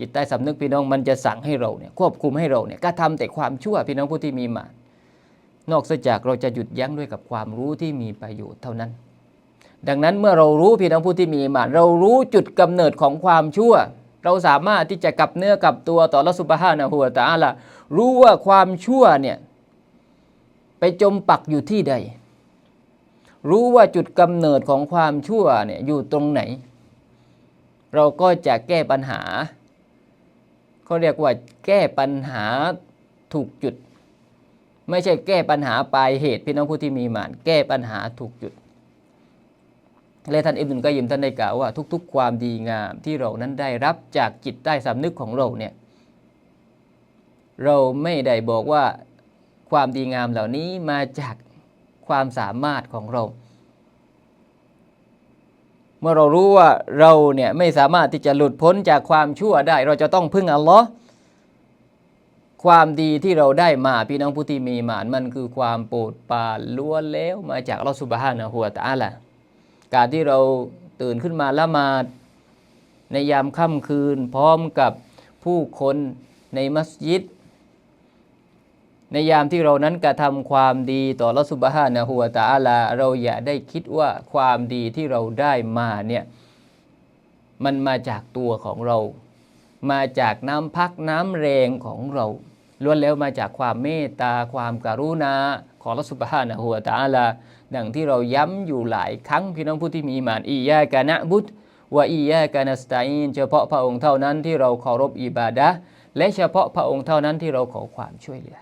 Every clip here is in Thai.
จิตใต้สำนึกพี่น้องมันจะสั่งให้เราเนี่ยควบคุมให้เราเนี่ยกระทำแต่ความชั่วพี่น้องผู้ที่มีมานนอกจากเราจะหยุดยั้งด้วยกับความรู้ที่มีประโยชน์เท่านั้น ดังนั้นเมื่อเรารู้พี่น้องผู้ที่มีมานเรารู้จุดกำเนิดของความชั่ว เราสามารถที่จะกลับเนื้อกลับตัวต่อละสุบฮานะฮูวตะอาละรู้ว่าความชั่วเนี่ยไปจมปักอยู่ที่ใด รู้ว่าจุดกำเนิดของความชั่วเนี่ยอยู่ตรงไหน เราก็จะแก้ปัญหา เขาเรียกว่าแก้ปัญหาถูกจุด ไม่ใช่แก้ปัญหาปลายเหตุพี่น้องผู้ที่มีหมานแก้ปัญหาถูกจุด และท่านอิบนุลกยิมท่านได้กล่าวว่า ทุก ๆ ความดีงามที่เรานั้นได้รับจากจิตใต้สำนึกของเราเนี่ยเราไม่ได้บอกว่าความดีงามเหล่านี้มาจากความสามารถของเรา มื่อเรารู้ว่าเราเนี่ยไม่สามารถที่จะหลุดพ้นจากความชั่วได้ เราจะต้องพึ่งอัลลอฮ์ความดีที่เราได้มาพี่น้องผู้ที่มีหมานมันคือความโปรดปรานล้วนแล้วมาจากอัลลอฮ์สุบฮานะฮูวตะอาลาการที่เราตื่นขึ้นมาละหมาดในยามค่ำคืน พร้อมกับผู้คนในมัสยิด ในยามที่เรานั้นกระทำความดีต่อละสุบฮานะฮูวตะอาลา เราอย่าได้คิดว่าความดีที่เราได้มาเนี่ยมันมาจากตัวของเรา มาจากน้ำพักน้ำแรงของเราล้วนแล้วมาจากความเมตตาความการุณาของละสุบฮานะฮูวตะอาลา ดังที่เราย้ำอยู่หลายครั้งพี่น้องผู้ที่มีมานอียะกานะบุตรวะอียะกานัสตาอินเฉพาะพระองค์เท่านั้นที่เราเคารพอิบาดะและเฉพาะพระองค์เท่านั้นที่เราขอความช่วยเหลือ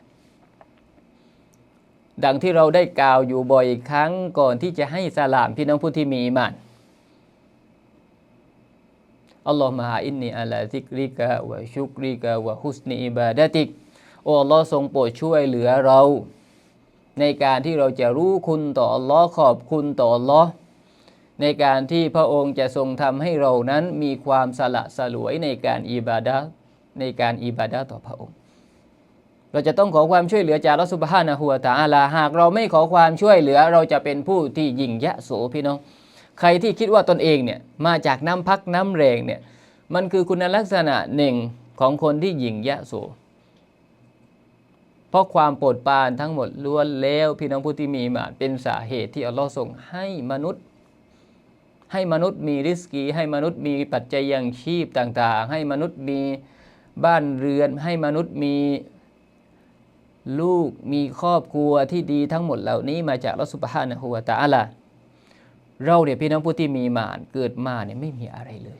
ดังที่เราได้กล่าวอยู่บ่อยครั้งก่อนที่จะให้สลามพี่น้องผู้ที่มีอีหมานอัลลอฮฺมะฮาอินนีอัลาซิกริกะวะชุกริกะวะฮุสนีอิบาดะติกโอ้อัลลอฮ์ทรงโปรดช่วยเหลือเรา ในการที่เราจะรู้คุณต่ออัลลอฮ์ขอบคุณต่ออัลลอฮ์ในการที่พระองค์จะทรงทำให้เรานั้นมีความสละสลวยในการอิบาดะในการอิบาดะต่อพระองค์ เราจะต้องขอความช่วยเหลือจากอัลลอฮ์ซุบฮานะฮูวตะอาลาหากเราไม่ขอความช่วยเหลือเราจะเป็นผู้ที่ยิ่งยะโสพี่น้อง ใครที่คิดว่าตนเองเนี่ยมาจากน้ำพักน้ำแรงเนี่ยมันคือคุณลักษณะหนึ่งของคนที่ยิ่งยะโสเพราะความโปรดปรานทั้งหมดล้วนแล้วพี่น้องผู้ที่มีมาเป็นสาเหตุที่อัลลอฮ์ทรงให้มนุษย์ ให้มนุษย์มีริสกี ให้มนุษย์มีปัจจัยยังชีพต่างๆ ให้มนุษย์มีบ้านเรือน ให้มนุษย์มี ลูกมีครอบครัวที่ดีทั้งหมดเหล่านี้มาจากอัลอสุบฮานะฮูวตะอาลาเราเนี่ยพี่น้องผู้ที่มีมานเกิดมาเนี่ยไม่มีอะไรเลย